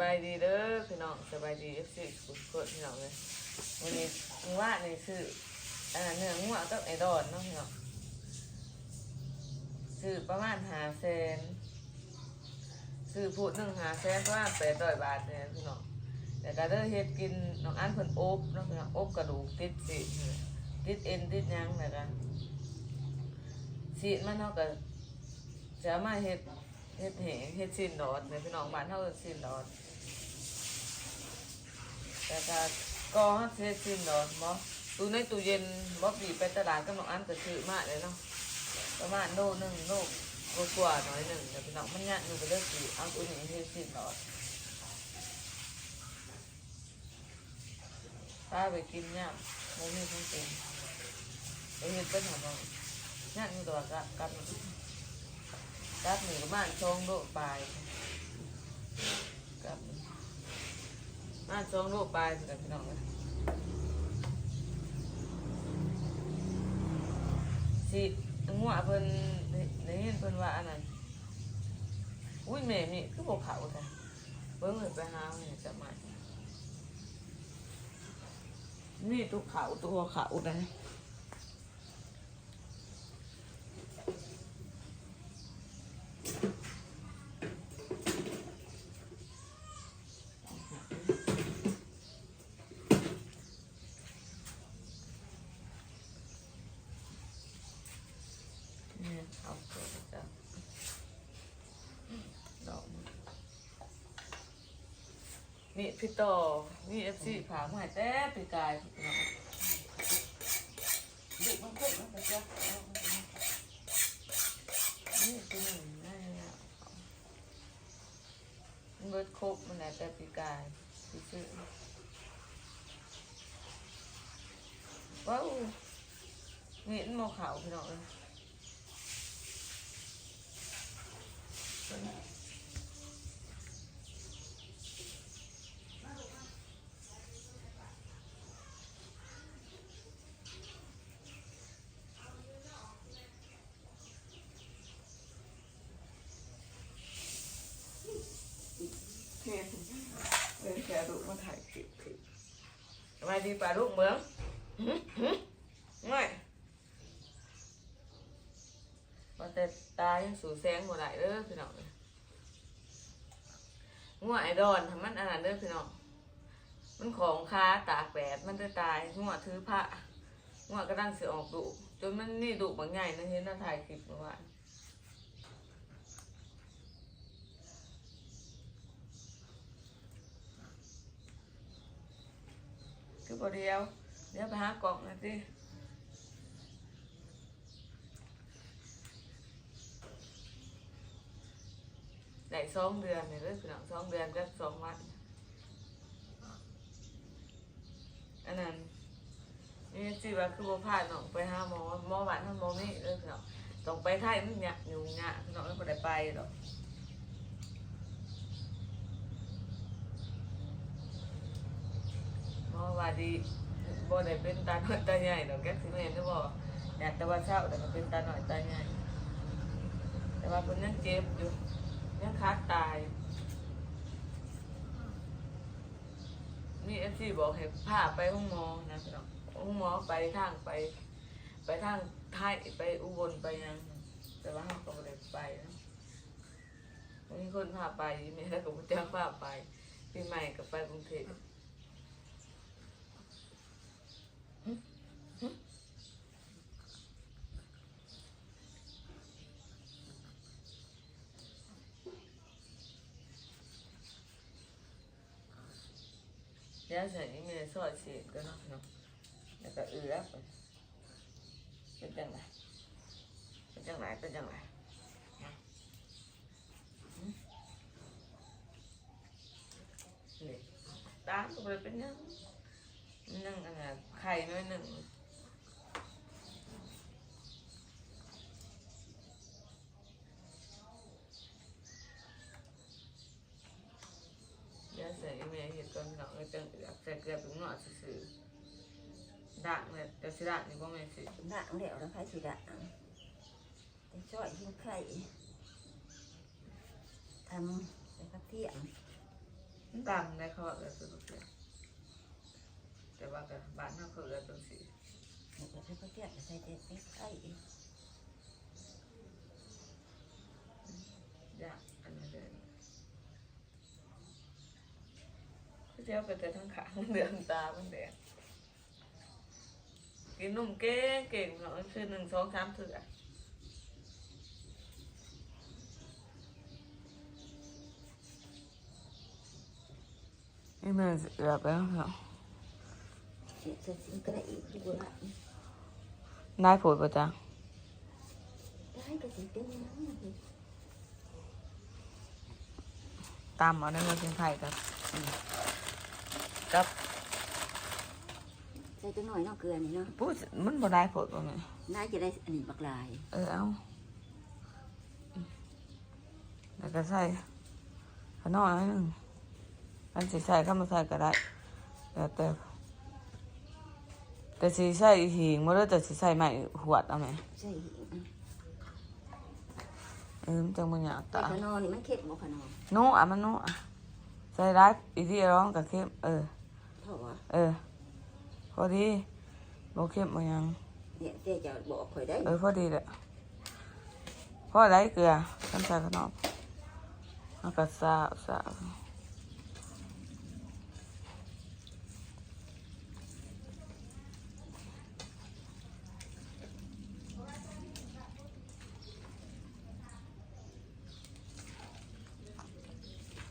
บายดีเด้อพี่น้องสบายดีเอฟซีสุดกดพี่น้องเลยวันนี้ว่าในี่ซื้ออ่าเนื้องัวกับไอดอนเนาะพี่น้องซื้อประมาณหาแสนซื้อพูดหนึ่งหาแสนประมาณแปดร้อยบาทเนี่ยพี่น้องแต่ก็เด้อเฮ็ดกินน้องอันเพิ่นอบเนาะพี่น้องอบกระดูกติดสิติดเอ็นติดยังนะกันสีมันเนาะก็จะมาเฮ็ดเฮ็ดเหงเฮ็ดสินดอดเนี่ยพี่น้องบ้านเฮาเอิ้นสิ้นดอด แต่ก็ก็เฮาสิเฮ็ดสิ้นดอดบ่ตู้ในตู้เย็นบ่ปีไปตลาดกับน้องอันก็ซื้อมาเลยเนาะประมาณโลหนึงโลกว่าๆหน่อยหนึงเดี๋ยวพี่น้องมันยากอยู่ก็เด้อสิเอาตัวนี้เฮ็ดสิ้นดอดพาไปกินยามบ่มีทั้งเป็นไปเฮ็ดเป็นหยังยากอยู่ตัวกับกับกับหนึ่งประมาณสองโลปลายกับประ มาช่องโลปลายสิกับพี่น้องเลยสิงัวเพิ่นในเห็นเพิ่นว่าอันนั้นอุ้ยแม่นี่คือบ่เขาแท้เบิ่งเลยไปหาเนี่ยจะมานี่ตัวเขาตัวเขาเนี่ยเอาเกิดจะดอกมัน นี่พี่ต่อนี่เอฟซีผามาให้แต่ปีกายน้องดุมันขึ้นมันก็จะนี่คือหนึ่งนั่นน่ะมันเบิดครบมันแหละแต่ปีกายพี่ซื้อว้าวนี่มันมอขาวพี่น้องเลย เห็นเลยแก ดุมาถ่ายคลิปคลิปสบาดีป่าลูกเมืองหึหึง่ายว่าแต่ตายังสู่แสงบ่ได้เด้อพี่น้องเอ้ยงัวไอดอนทำมันอันนั้นเด้อพี่น้อง มันของค้าตากแดดมันจะตายงัวถือผ้างัวก็ดังเสือออกดุจนมันนี่ดุบางใหญ่นะเห็นน่าถ่ายคลิปเมื่อวาน คือบเดียว เดี๋ยวไปหากล่องนะสิได้สองเดือนเนี่ยเลยพี่น้องสองเดือนกับสองวันอันนั้นนี่สิว่าคือบ่พาน้องไปหาหมอหมอหวานทำหมอนี่เลยพี่น้องต้องไปไทยมันเนี่ยอยู่งะพี่น้องไม่ได้ไปหรอก หมอว่าดีบ่ได้เป็นตาน้อยตาใหญ่ดอกแก๊กสิแม่นได้บ่อยากแต่ว่าเช้าแต่ก็เป็นตาหน้อยตาใหญ่แต่ว่าเพิ่นยังเจ็บอยู่ยังคักตายนี่เอฟซีบอกให้พาไปห้องหมอนะพี่น้องห้องหมอไปทางไป ไปทางไทยไปอุบลไปยัง แต่ว่าเขาก็ไม่ได้ไปนะมีคนพาไปม่แล้วก็พ่อเจ้าพาไปปีใหม่ก็ไปกรุงเทพ ย่าใส่นี่มีซอยเสียก็เนาะเนาะแล้วก็เอือไปเป็นจังไรเป็นจังไรเป็นจังไรนี่ตามก็เลยเป็นยังมันยังอันนะไข่น้อยหนึ่งเดี๋ยวใส่แม่เห็ดก่อนพี่น้องเอาจังเอือกใส่เกลือเป็นหน่อซื่อๆด่าง เนี่ยแต่สิด่างนี่ก็ไม่สิหนังเดี๋ยวเราใครสิดะจะช่วยหิ้งไข่ทำใส่กระเทียมต่ำในเขาเอ ก็บ้านเขาเขาเออตัวสี หนูก็ใช้ข้าวเตี้ยใส่เด็ดไปใส่อีก ยากอันนี้เลยเจ้าก็แต่ทั้งขามันเดือมตามันแดงกินนมเก่งเก่งเนาะคือหนึ่งสองสามเถื่อ นี่มันเอือบแล้วเหรอ เสียใส่สิ่งกระอีกดูละ นายผดประจัง ได้ก็สิเป็นน้ำมัน ตามเอาในเมืองเชียงไทยกับกับ ใส่ตัวหน่อยเนาะเกลือนี่เนาะพูดมันบ่ได้ผดบ่แม่น่าจะได้อันนี้บักลาย เออเอาแล้วก็ใส่ขนมนิดนึงอันสิใส่เข้ามาใส่ก็ได้แล้วแต่แต่สิใส่หิงบ่ได้แต่สิใส่ไม้หวดเอาไหมใส่หิงเออมันจังบ่อยากแต่ตาขนอนี่มันเค็มบ่ขนอโน้อะมันโน้อะใส่ได้อีที่ร้องกับเข้มเออเพราะว่าเออ พอดีบ่เข้มบ่หยังเนี่ยเจ๊จะบอกข่อยได้ เออพอดีแหละพอได้เกลือน้ำใส่ขนมแล้วก็สาวสาว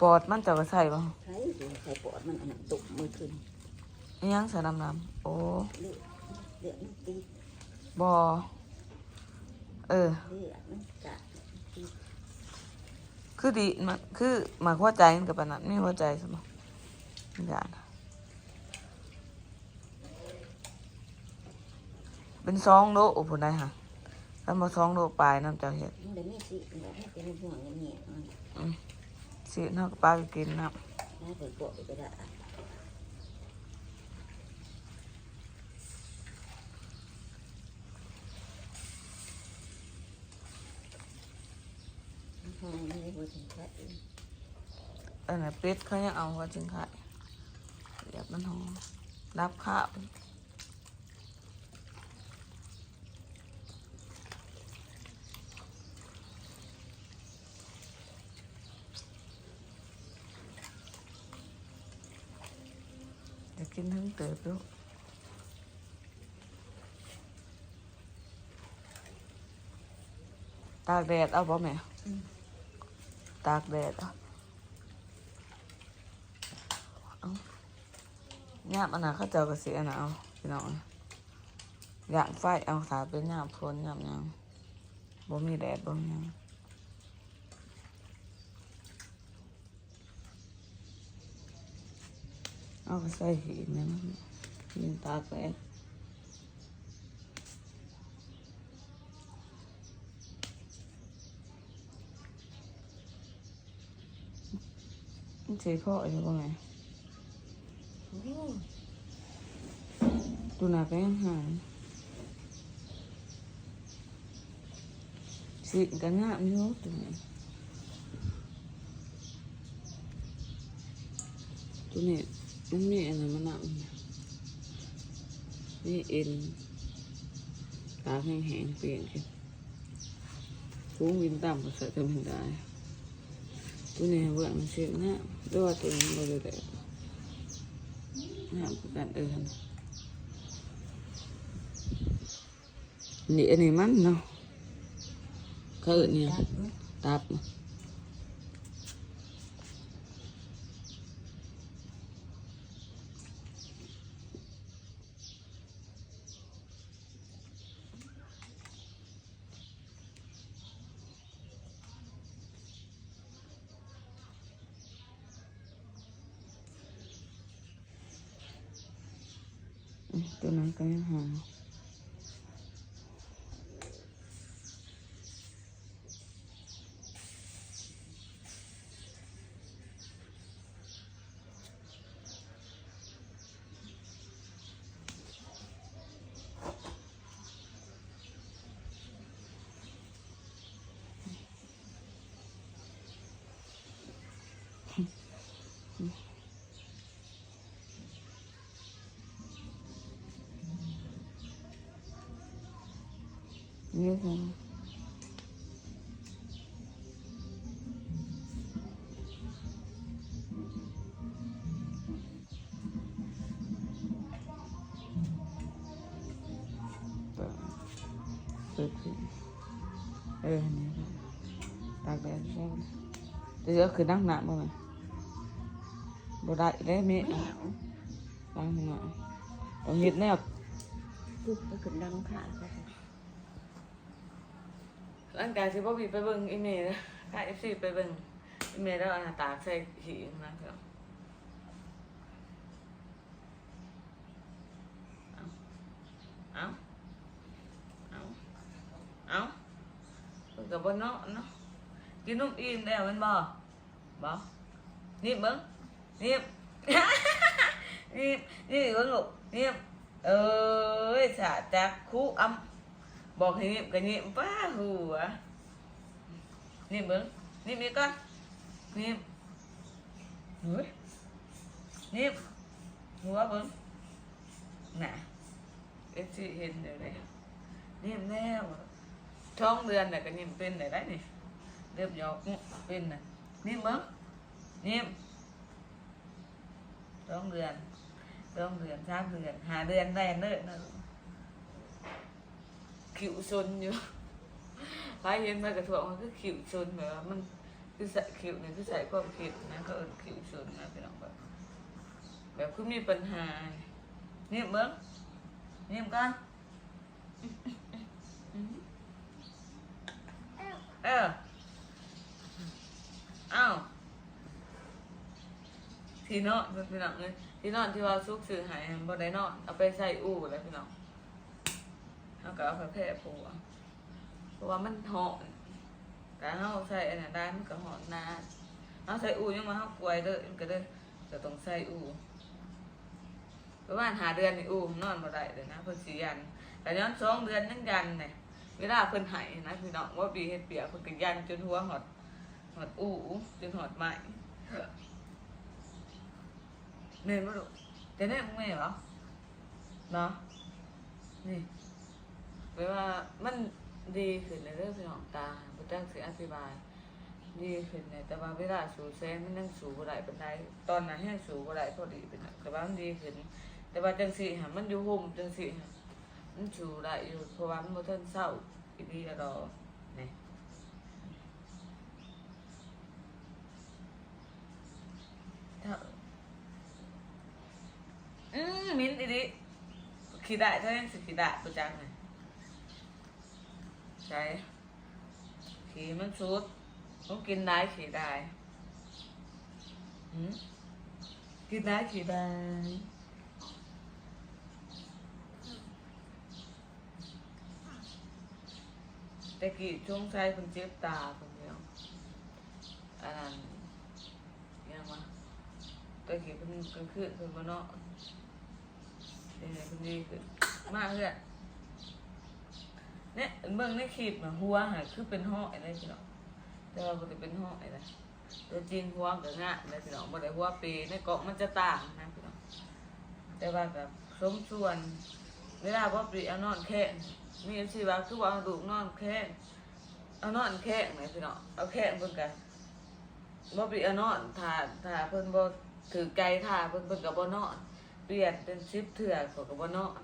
ปอดมันจะก็ใส่บ่ใช้ดูใส่ปอดมันอันนั้นตุกมือขึ้น อิหยังใส่น้ำน้ำโอ้เลือดเลือดมันตีบอเออ เลือดมันกะตีคือดีมันคือหมากหัวใจมันกับปานนั้นไม่หัวใจสมองอย่างเป็นสองโลโอ้ผลได้ค่ะถ้ามาสองโลปลายน้ำจ้าเห็ดมันเลยไม่สิมันเลยไม่เป็นห่วงเงี้ยมันสิเนาะปลาก็กินน้น่าไปปวดไปได้พอ ถึงแค่ำอันนั้นเป็ดเขายังเอาหัวจึงไข่อยากมันหอมรับข้าวจะกินทั้งเติบลูกตากแดดเอาป่ะแม่ ตากแดดอาเอายามอันนั้าเจ้าก็เสียนะเอาพี่น้องอยางไฟเอาสาเป็นหยามฝนยามยังบ่มีแดดบ่มียังเอาไปใส่หีบนะยินตากแดด มันสีพ่อใช่ปะไงดูหนักก็ยังหายสีกันงามอยู่ตัวนี้ตัวนี้มันมี ตัวนี้เบื่อมันเสียนะด้วยตัวนี้มันเลยแต่น้าประกันเออนี่อันนี้มันเนาะเขาเอิ้นเนี่ยตับ นะอืม ตัวนั้นก็ยังหานี่ค่ะต่อเปิดขึ้นเอออันนี่ต ร่างกายสิบ่มีไปเบิ่งอีเมลถ้า FC ไปเบิ่งอีเมลแล้วเอาตาใส่หีนะพี่น้องเอาเอาเอาเอาเพิ่นก็บ่เนาะเนาะกินนุ่มอิ่มแล้วแมันบ่บ่นี่เบิ่งนี่นี่นี่เบิ่งลูกนี่เอ้ยสาจักคู่อำ บอกให้นิ่มก็นิ่มป้าหัวนิ่มเบิ้งนิ่มอีกก่อนนิ่มเฮ้ยนิ่มหัวเบิ้งน่ะเอฟซีเห็นเดี๋ยวนี้นิ่มแล้วท้องเดือนน่ะก็นิ่มเป็นได้ได้นี่เริ่มยอกเป็นน่ะนิ่มเบิ้งนิ่มท้องเดือนท้องเดือนสามเดือนหาเดือนได้เนอะ ขิวซนอยู่พายเห็นมากระทวงมันคือขิวซนแบบว่ามันคือใส่ขิวเนี่ยคือใส่ความคิดนะเขาเอิ้นขิวซนนะพี่น้องแบบแบบคือมีปัญหาเนี่ยเบิ้งเนี่ยกันเออเอ้าที่นอนพี่น้องเลยที่นอนที่ว่าซุกซื้อหายบ่ได้นอนเอาไปใส่อู่แล้วพี่น้อง เขาก็เอาไปแพร่ผัวเพราะว่ามันหอนแต่เขาใส่อันนั้นได้มันก็หอนนานเขาใส่อูยังมาเขากลวยเด้อมันก็เด้อจะต้องใส่อูประมาณหาเดือนนี่อูนอนมาได้เลยนะเพิ่นสิยัน แต่ย้อนสองเดือนยังยันเนี่ยเวลาเพิ่นหายนะพี่น้องว่าปีเฮ็ดเปียกเพิ่นก็ยันจนหัวหอดหอดอูจนหอดไหมเน่ยมาดูแต่เนี่ยมึงไม่เหรอเนาะนี่ แปว่ามันดีขึ้นในเรื่องพี่น้องตาพุทธสิอธิบาย ดีขึ้นในแต่ว่าเวลาสูแซงมันยังสูบ่ได้ปานใดตอนนั้นยังสูบได้พอดีเป็นแต่ว่ามันดีขึ้น แต่ว่าจังซี่หะมันอยู่ห่มจังซี่หะมันสูได้อยู่เพราะว่ามันบ่ทันเศร้าอีดีอะดอนี่ถ้าอืมมิ้นอีดีขี้ได้เท่านั้นสิขี้ได้ประจังเลย ใช่ขี่มันสุดต้องกินได้ขี่ได้กินได้ขี่ได้แต่กี้ช่วงใจคนเจ็บตาคนเดียวอันนั้นยังวะแต่กี้คนกลางคืนคนมาเนาะเดี๋ยวนี้คนดีขึ้นมากเลย เนี่ยเบิ่งในคลิปนะหัวหาคือเป็นห้ออะไรพี่น้องแต่ว่าบ่ได้เป็นห้อยนะแต่จริงหัวก็งะนะพี่น้องบ่ได้หัวปีในเกาะมันจะต่างนะพี่น้องแต่ว่ากับสมส่วนเวลาบ่ปีเอานอนแข้งมีสิว่าคือว่าเอาลูกนอนแข้งเอานอนแข้งนะพี่น้องเอาแข้งเพิ่นก็บ่ปีเอานอนถ้าถ้าเพิ่นบ่ถือไกลท่าเพิ่นเพิ่นก็บ่นอนเปลี่ยนเป็น10เทื่อเขาก็บ่นอน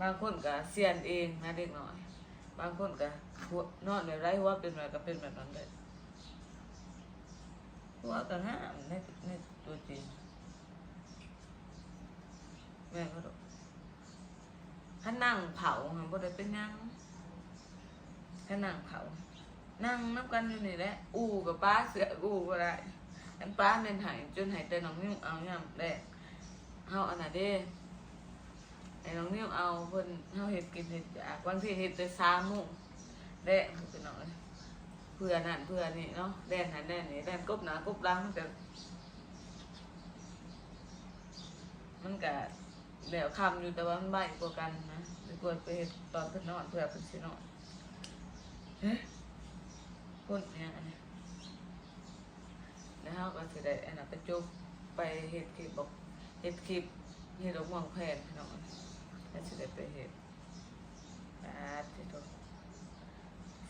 บางคนก็เสียนเองนะเด็กน้อย บางคนก็หัวนอนแบบไรหัวเป็นแบบก็เป็นแบบนั้นเลยหัวก็ห้ามในในตัวจริงแม่ก็ดูถ้านั่งเผาค่ะบ่ได้เป็นยังถ้านั่งเผา นั่งนับกันอยู่นี่แหละอูกับป้าเสืออูก็ได้อันป้าเน้นหายจนหายแต่น้องนิ่มเอาย่ำแรกเฮาอันน่ะเด้ ไอ้น้องนิ้วเอาเพิ่นเฮาเฮ็ดกินเฮ็ดจากบางทีเฮ็ดแต่3โมงแดงพี่น้องเอ้ยเพื่อนั่นเพื่อนี่เนาะแดนนั่นแดนนี่แดนกบหนากบหลังมันก็มันก็แล้วคำอยู่แต่ว่ามันใบกว่ากันนะไม่ควรไปเฮ็ดตอนเพิ่นนอนเพื่อเพิ่นสินอนเฮ้ยคนเนี่ยอันนี้แล้วเฮาก็สิได้อันนั้นไปจุบไปเฮ็ดคลิปบอกเฮ็ดคลิปเฮ็ดดอกม่วงแพงพี่น้อง แล้วสิได้ไปเฮ็ดไปที่ตัว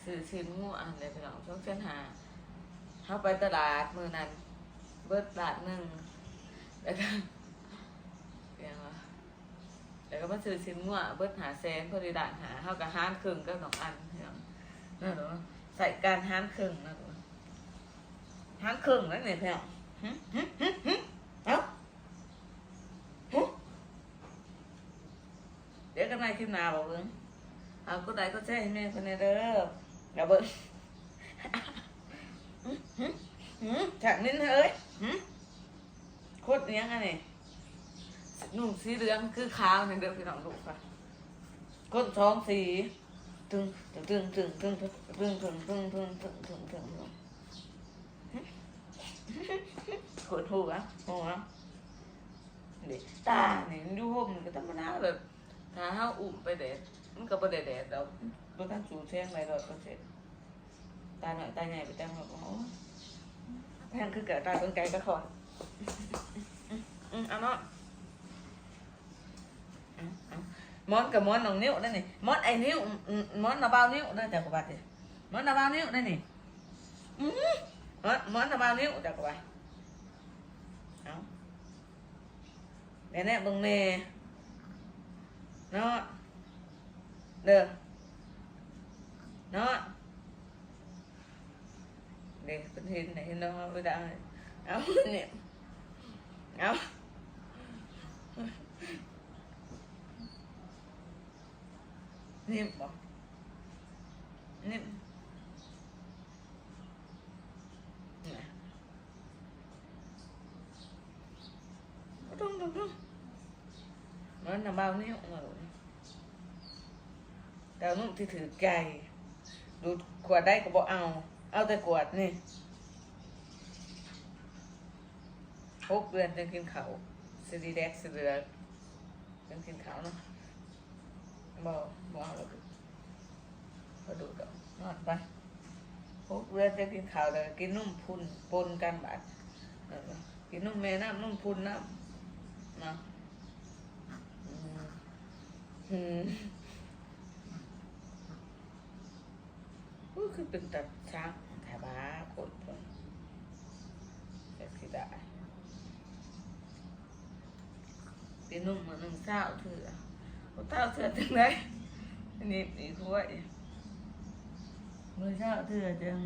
ซื้อชิ้นงูอะเลยพี่น้องช่วงเส้นหาเข้าไปตลาดมือนั้น เบิดบาทหนึ่งแล้วก็เรียกว่าแล้วก็มาซื้อชิ้นงัวเบิดหาแสนพอดีด่านหาเท่ากับห้านครึ่งก็สองอันเพียงนั่นหรอใส่การห้านครึ่งนะตัวห้านครึ่งแล้วเนี่ยเพียงหึหึหึหึเอ้าหึเดี๋ยวกัน ในคลิปหน้าบอกเบิ้งเอาก็ได้ก็แช่ให้แม่คนนี้เด้อเดี๋ยวเบิ้งหึหึหึจากนิ้นเฮ้ยหึโคตรเนี้ยงอันนี้หนุ่มสีเหลืองคือขาวในเด้อพี่น้องลูกค่ะก้นท้องสีตึงตึงตึงตึงตึงตึงตึงตึงตึงตึงตึงตึงตึงโคตรหัวหัวเด็ตาเนี่ยดูห่มก็ธรรมดาแบบ ถ้าเฮาอุ่มไปแดดมันก็บ่ได้แดดดอกบ่ทันสูแสงอะไรดอกก็เสร็จตาหน่อยตาใหญ่ไปจังว่าโอ้แพงคือเกิดตาเป็นไก่กระคอนอืมเอาเนาะเอมอนกับมอนน้องนิ้วนั่นนี่มอนไอ้นิ้วมอนนาบ้านิ้วนั่นจากกบาดดิมอนนาบ้านิ้วนั่นนี่อืมมอนมอนนาบ้านิ้วจากกบาดเอาเดี๋ยวนี้เบิ่งแม่ nó được nó để con hình này nó bây giờ áo nè. Áo. Niệm bỏ niệm Đúng, đúng, đúng. Nó là bao nhiêu người ดาเนี่ยเอานิ่มบ่นิ่มน่ะตุ้งตุ้งตุ้งมันน่ะเบานิ้วมาเลยแต่นุ่มที่ถือไก่ดูดขวดได้ก็บอกเอา เอาแต่ขวดนี่หกเดือนจนกินเขาสิดีแดกสิเดือดจนกินเขาเนาะบ่บ่เอาแล้วก็ดูดอกนอนไปหกเดือนจะกินข้าวแล้วกินนุ่มพุนปนกันบาดกินนุ่มแม่น้ำนุ่มพุนน้ำเนาะอืมอืมอู้ คือเป็นตับช้างแถวบ้าโคตรพิ่นแต่สิได้ตีนุ่มเหมือนนุ่งเศร้าเถื่อเขาเศร้าเถื่อจังไดอันนี้นี่ถ้วยมือเศร้าเถื่อจัง